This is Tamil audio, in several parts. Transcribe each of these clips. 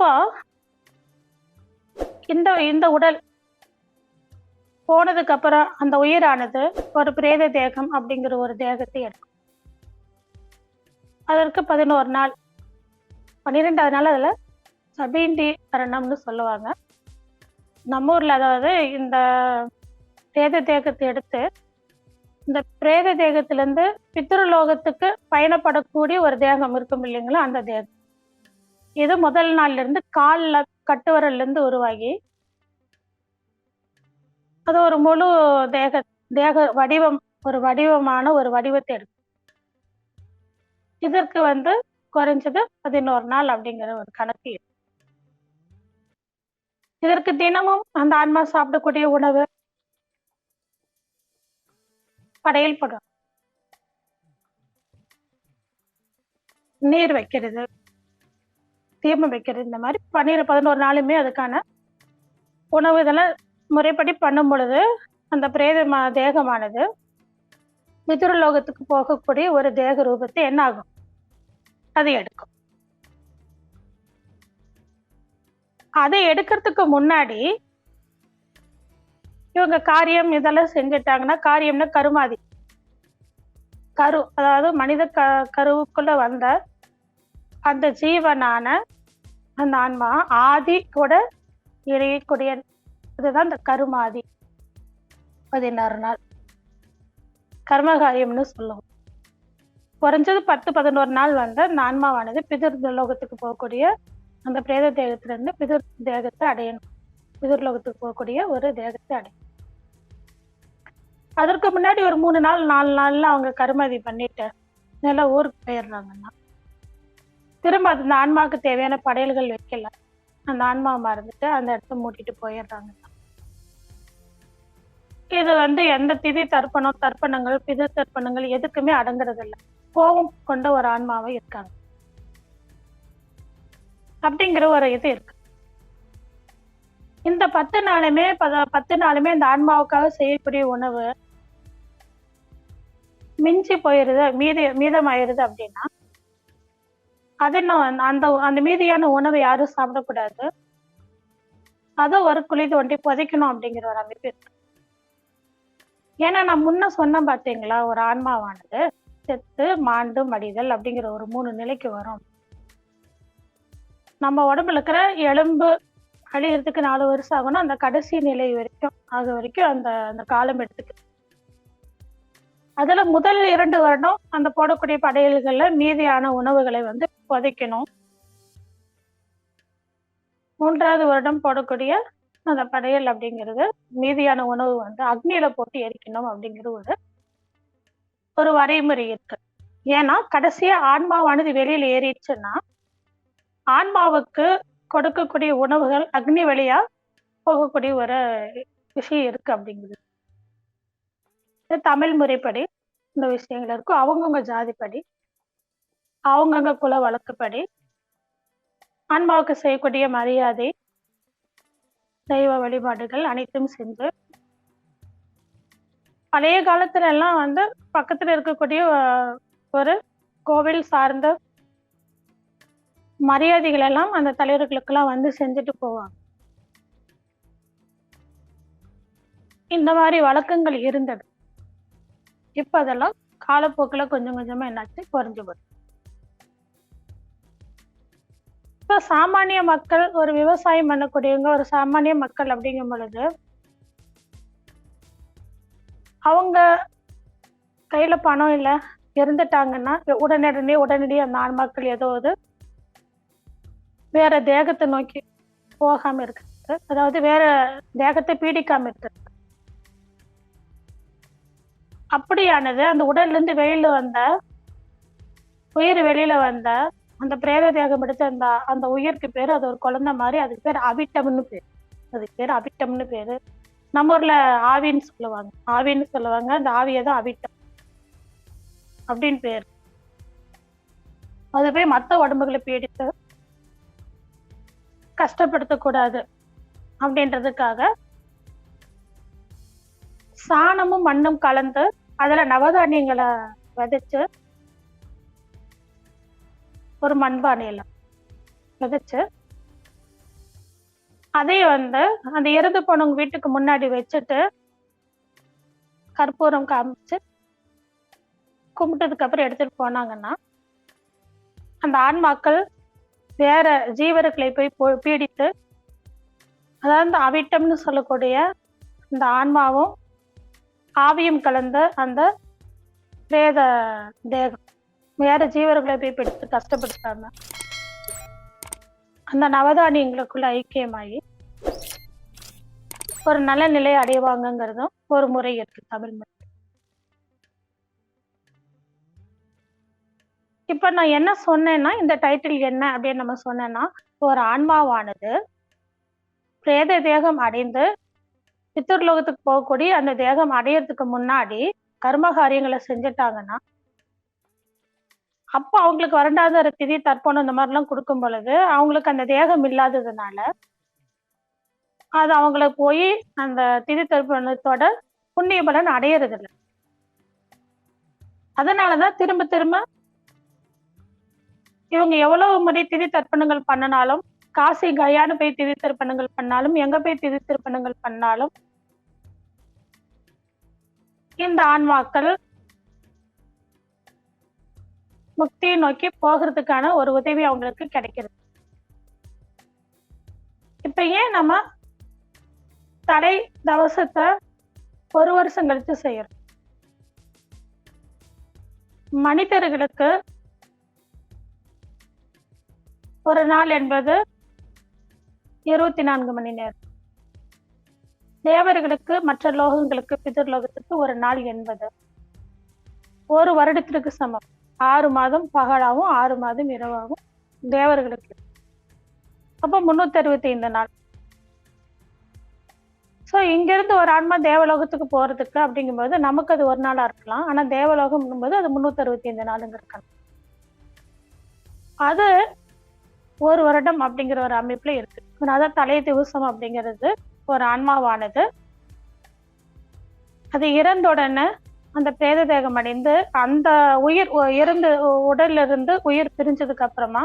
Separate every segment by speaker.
Speaker 1: இப்போ இந்த இந்த உடல் போனதுக்கு அப்புறம் அந்த உயிரானது ஒரு பிரேத தேகம் அப்படிங்கிற ஒரு தேகத்தை எடுக்கும். அதற்கு பதினோரு நாள் பன்னிரெண்டாவது நாள் அதுல சபீண்டி தருணம்னு சொல்லுவாங்க. நம்ம ஊரில் அதாவது இந்த பிரேத தேகத்தை எடுத்து இந்த பிரேத தேகத்திலேருந்து பித்ருலோகத்துக்கு பயணப்படக்கூடிய ஒரு தேகம் இருக்கும் இல்லைங்களா அந்த தேகம். இது முதல் நாள்ல இருந்து கால்ல கட்டுவரல்ல இருந்து உருவாகி அது ஒரு முழு தேக தேக வடிவம் ஒரு வடிவமான ஒரு வடிவத்தை எடுக்கும். இதற்கு வந்து குறைஞ்சது பதினோரு நாள் அப்படிங்கிற ஒரு கணக்கு இதற்கு தினமும் அந்த ஆன்மா சாப்பிடக்கூடிய உணவு படையல் படும் நீர் வைக்கிறது. தீபம் வைக்கிறது. இந்த மாதிரி பன்னிரு பதினோரு நாளுமே அதுக்கான உணவு இதெல்லாம் முறைப்படி பண்ணும் பொழுது அந்த பிரேத தேகமானது மிதுரலோகத்துக்கு போகக்கூடிய ஒரு தேக ரூபத்தை என்ன ஆகும்? அதை எடுக்கும். அதை எடுக்கிறதுக்கு முன்னாடி இவங்க காரியம் இதெல்லாம் செஞ்சுட்டாங்கன்னா காரியம்னா கருமாதி. கரு அதாவது மனித க கருவுக்குள்ள வந்த அந்த ஜீவனான அந்த ஆன்மா ஆதி கூட இறையக்கூடிய இதுதான் இந்த கருமாதி. பதினாறு நாள். கர்மகாரியம்னு சொல்லுவோம். குறைஞ்சது பத்து பதினோரு நாள் வந்து அந்த ஆன்மாவானது பிதிர் லோகத்துக்கு போகக்கூடிய அந்த பிரேத தேகத்திலிருந்து பிதிர் தேகத்தை அடையணும். பிதிர் லோகத்துக்கு போகக்கூடிய ஒரு தேகத்தை அடையணும். அதற்கு முன்னாடி ஒரு மூணு நாள் நாலு நாள்ல அவங்க கருமாதி பண்ணிட்டு நல்லா ஊருக்கு போயிடுறாங்கன்னா திரும்ப அது அந்த ஆன்மாவுக்கு தேவையான படையல்கள் வைக்கல. அந்த ஆன்மா மறந்துட்டு அந்த இடத்த மூட்டிட்டு போயிடுறாங்க. இது வந்து எந்த திதி தர்ப்பணம் தர்ப்பணங்கள் பிது தர்ப்பணங்கள் எதுக்குமே அடங்குறது இல்ல கோபம் கொண்ட ஒரு ஆன்மாவை இருக்காங்க. அப்படிங்கிற ஒரு இது இருக்கு. இந்த பத்து நாளுமே பத்து நாளுமே இந்த ஆன்மாவுக்காக செய்யக்கூடிய உணவு மிஞ்சி போயிருது மீதி மீதமாயிருது அப்படின்னா அது அந்த அந்த மீதியான உணவை யாரும் சாப்பிடக்கூடாது. அதை ஒரு குழி தோண்டி புதைக்கணும் அப்படிங்கிற ஒரு அமைப்பு இருக்கு. ஏன்னா நான் முன்ன சொன்னேன் பார்த்தீங்களா ஒரு ஆன்மாவானது செத்து மாண்டு மடிதல் அப்படிங்கிற ஒரு மூணு நிலைக்கு வரும். நம்ம உடம்புல இருக்கிற எலும்பு அழியறதுக்கு நாலு வருஷம் ஆகணும். அந்த கடைசி நிலை வரைக்கும் ஆக வரைக்கும் அந்த அந்த காலம் எடுத்துக்கு அதுல முதல் இரண்டு வருடம் அந்த போடக்கூடிய படையல்கள்ல மீதியான உணவுகளை வந்து புதைக்கணும் மூன்றாவது வருடம் போடக்கூடிய அந்த படையல் அப்படிங்கிறது மீதியான உணவு வந்து அக்னியில போட்டு எரிக்கணும் அப்படிங்கிறது ஒரு ஒரு வரைமுறை இருக்கு. ஏன்னா கடைசியா ஆன்மாவானது வெளியில ஏறிடுச்சுன்னா ஆன்மாவுக்கு கொடுக்கக்கூடிய உணவுகள் அக்னி வழியா போகக்கூடிய ஒரு விஷயம் இருக்கு அப்படிங்கிறது தமிழ் முறைப்படி இந்த விஷயங்கள் இருக்கும். அவங்கவுங்க ஜாதிப்படி அவங்கவுங்க குல வழக்குப்படி ஆன்மாவுக்கு செய்யக்கூடிய மரியாதை தெய்வ வழிபாடுகள் அனைத்தும் செஞ்சு பழைய காலத்துல எல்லாம் வந்து பக்கத்துல இருக்கக்கூடிய ஒரு கோவில் சார்ந்த மரியாதைகள் எல்லாம் அந்த தலைவர்களுக்கெல்லாம் வந்து செஞ்சுட்டு போவாங்க. இந்த மாதிரி வழக்கங்கள் இருந்தது. இப்ப அதெல்லாம் காலப்போக்கில் கொஞ்சம் கொஞ்சமா என்னாச்சு குறைஞ்சு போகுது இப்ப சாமானிய மக்கள் ஒரு விவசாயம் பண்ணக்கூடியவங்க ஒரு சாமானிய மக்கள் அப்படிங்கும் பொழுது அவங்க கையில பணம் இல்ல இறந்துட்டாங்கன்னா உடனடியே உடனடியே அந்த ஆன்மாக்கள் ஏதோ ஒரு வேற தேகத்தை நோக்கி போகாம இருக்கிறது. அதாவது வேற தேகத்தை பீடிக்காம இருக்கிறது. அப்படியானது அந்த உடல்ல இருந்து வெளியில வந்த உயிர் வெளியில வந்த அந்த பிரேத தியாகம் எடுத்த அந்த அந்த உயிருக்கு பேர் அது ஒரு குழந்தை மாதிரி அதுக்கு பேர் அவிட்டம்னு பேர். அதுக்கு பேர் அவிட்டம்னு பேரு. நம்ம ஊர்ல ஆவின்னு சொல்லுவாங்க. ஆவின்னு சொல்லுவாங்க. அந்த ஆவியை தான் அவிட்டம் அப்படின்னு பேர். அது போய் மத்த உடம்புகளை பீடித்து கஷ்டப்படுத்தக்கூடாது அப்படின்றதுக்காக சாணமும் மண்ணும் கலந்து அதுல நவதானியங்களை விதைச்சு ஒரு மண்பானையில விதைச்சு அதையே வந்து அந்த இறந்து போனவங்க வீட்டுக்கு முன்னாடி வச்சுட்டு கற்பூரம் காமிச்சு கும்பிட்டதுக்கு அப்புறம் எடுத்துட்டு போனாங்கன்னா அந்த ஆன்மாக்கள் வேற ஜீவர்களை போய் பீடித்து அதாவது அவிட்டம்னு சொல்லக்கூடிய இந்த ஆன்மாவும் ஆவியம் கலந்த அந்த பிரேத தேகம். வேற ஜீவர்களை போய் பிடித்து கஷ்டப்படுத்தாம. அந்த நவதானியங்களுக்குள்ள ஐக்கியமாகி ஒரு நல்ல நிலை அடைவாங்கங்கிறதும் ஒரு முறை இருக்கு தமிழ் மொழி. இப்ப நான் என்ன சொன்னேன்னா இந்த டைட்டில் என்ன அப்படின்னு நம்ம சொன்னேன்னா ஒரு ஆன்மாவானது பிரேத தேகம் அடைந்து பித்தர்லோகத்துக்கு போகக்கூடிய அந்த தேகம் அடையறதுக்கு முன்னாடி கர்ம காரியங்களை செஞ்சுட்டாங்கன்னா அப்போ அவங்களுக்கு வரண்டாத திதி தர்ப்பணம் இந்த மாதிரிலாம் கொடுக்கும் பொழுது அவங்களுக்கு அந்த தேகம் இல்லாததுனால அது அவங்கள போய் அந்த திதி தர்ப்பணத்தோட புண்ணிய பலன் அடையறது இல்லை அதனாலதான் திரும்ப திரும்ப இவங்க எவ்வளவு முறை திதி தர்ப்பணங்கள் பண்ணினாலும் காசி கயான்னு போய் திதி பண்ணாலும் எங்க போய் திதி பண்ணாலும் இந்த ஆன்மாக்கள் முக்தியை நோக்கி போகிறதுக்கான ஒரு உதவி அவங்களுக்கு கிடைக்கிறது. இப்ப ஏன் நம்ம தடை தவசத்தை ஒரு வருஷம் கழிச்சு செய்யறோம்? மனிதர்களுக்கு ஒரு நாள் என்பது இருபத்தி நான்கு மணி நேரம். தேவர்களுக்கு மற்ற லோகங்களுக்கு பிதர்லோகத்துக்கு ஒரு நாள் என்பது. ஒரு வருடத்திற்கு சமம். ஆறு மாதம் பகலாகவும் ஆறு மாதம் இரவாகவும் தேவர்களுக்கு. அப்போ முன்னூத்தி அறுபத்தி ஐந்து நாள். ஸோ இங்கிருந்து ஒரு ஆன்மா தேவலோகத்துக்கு போறதுக்கு அப்படிங்கும்போது நமக்கு அது ஒரு நாளா இருக்கலாம். ஆனா தேவலோகம் போது அது முன்னூத்தி அறுபத்தி ஐந்து நாளுங்க இருக்கலாம். அது ஒரு வருடம் அப்படிங்கிற ஒரு அமைப்புல இருக்கு. அதான் தலை திவசம் அப்படிங்கிறது ஒரு ஆன்மாவானது. அது இறந்த உடனே அந்த பிரேத தேகம் அடைந்து அந்த உயிர் இறந்து உடல்ல இருந்து உயிர் பிரிஞ்சதுக்கு அப்புறமா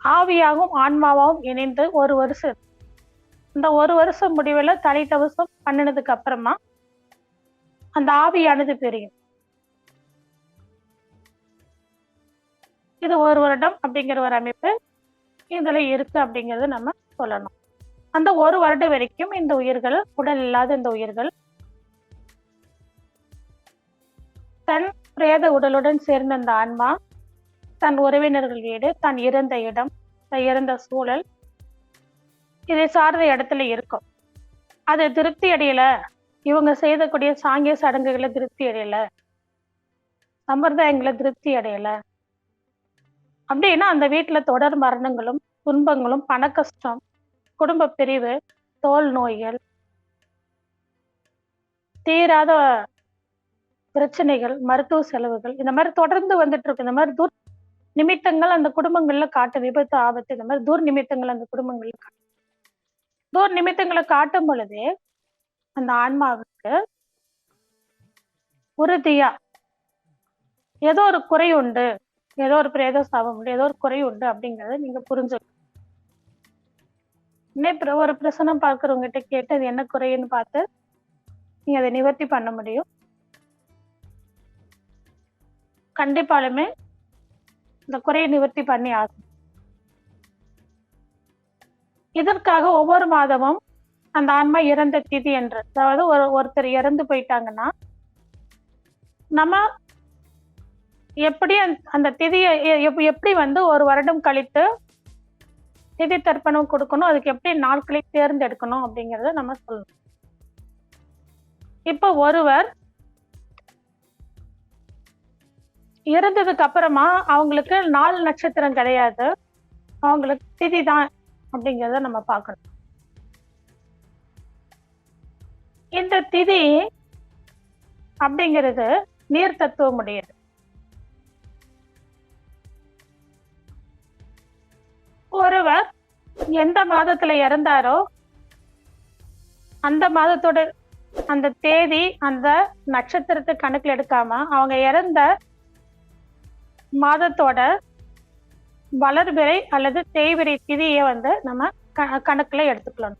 Speaker 1: ஆவியாகவும் ஆன்மாவாகவும் இணைந்து ஒரு வருஷம் இந்த ஒரு வருஷம் முடிவில் தலை தவசம் பண்ணினதுக்கு அப்புறமா அந்த ஆவியானது பிரியும். இது ஒரு வருடம் அப்படிங்கிற ஒரு அமைப்பு இதுல இருக்கு அப்படிங்கறத நம்ம சொல்லணும். அந்த ஒரு வருடம் வரைக்கும் இந்த உயிர்கள் உடல் இல்லாத இந்த உயிர்கள் தன் பிரேத உடலுடன் சேர்ந்த அந்த ஆன்மா தன் உறவினர்கள் வீடு தன் இறந்த இடம் தன் இறந்த சூழல் இதை சார்ந்த இடத்துல இருக்கும். அது திருப்தி அடையல. இவங்க செய்யக்கூடிய சாங்கிய சடங்குகளை திருப்தி அடையல. சம்பிரதாயங்களை திருப்தி அடையல. அப்படின்னா அந்த வீட்டுல தொடர் மரணங்களும் துன்பங்களும் பண கஷ்டம் குடும்ப பிரிவு தோல் நோய்கள் தீராத பிரச்சனைகள் மருத்துவ செலவுகள் இந்த மாதிரி தொடர்ந்து வந்துட்டு இருக்கு. இந்த மாதிரி தூர் நிமித்தங்கள் அந்த குடும்பங்கள்ல காட்டு விபத்து ஆபத்து இந்த மாதிரி தூர் நிமித்தங்கள் அந்த குடும்பங்கள்ல காட்டு தூர் நிமித்தங்களை காட்டும் பொழுதே அந்த ஆன்மாவுக்கு உறுதியா ஏதோ ஒரு குறை உண்டு. ஏதோ ஒரு பிரேத சாபம் உண்டு ஏதோ ஒரு குறை உண்டு அப்படிங்கறத நீங்க புரிஞ்சு இன்னும் ஒரு பிரசனம் பார்க்கறவங்க கிட்ட கேட்டு அது என்ன குறைன்னு பார்த்து நீங்க அதை நிவர்த்தி பண்ண முடியும். கண்டிப்பாலுமே இந்த குறையை நிவர்த்தி பண்ணி ஆகும் இதற்காக ஒவ்வொரு மாதமும் அந்த ஆன்மா இறந்த திதி என்று அதாவது ஒரு ஒருத்தர் இறந்து போயிட்டாங்கன்னா நம்ம எப்படி அந்த- அந்த திதியை எ- எப்- எப்படி வந்து ஒரு வருடம் கழித்து திதி தர்ப்பணம் கொடுக்கணும் அதுக்கு எப்படி நாட்களை தேர்ந்தெடுக்கணும் அப்படிங்கறத நம்ம சொல்லணும். இப்ப ஒருவர் இறந்ததுக்கு அப்புறமா அவங்களுக்கு நாலு நட்சத்திரம் கிடையாது அவங்களுக்கு திதி தான் அப்படிங்கறத நம்ம பார்க்கணும். இந்த திதி அப்படிங்கிறது நீர் தத்துவம் எந்த மாதத்துல இறந்தாரோ அந்த மாதத்தோட அந்த தேதி அந்த நட்சத்திரத்தை கணக்குல எடுக்காம அவங்க இறந்த மாதத்தோட வளர்பிறை அல்லது தேய்விரை திதியை வந்து நம்ம க- கணக்குல எடுத்துக்கலாம்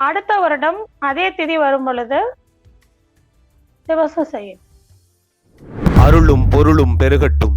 Speaker 1: அடுத்த வருடம் அதே திதி வரும் பொழுது திவசம் செய்யும்.
Speaker 2: அருளும் பொருளும் பெருகட்டும்.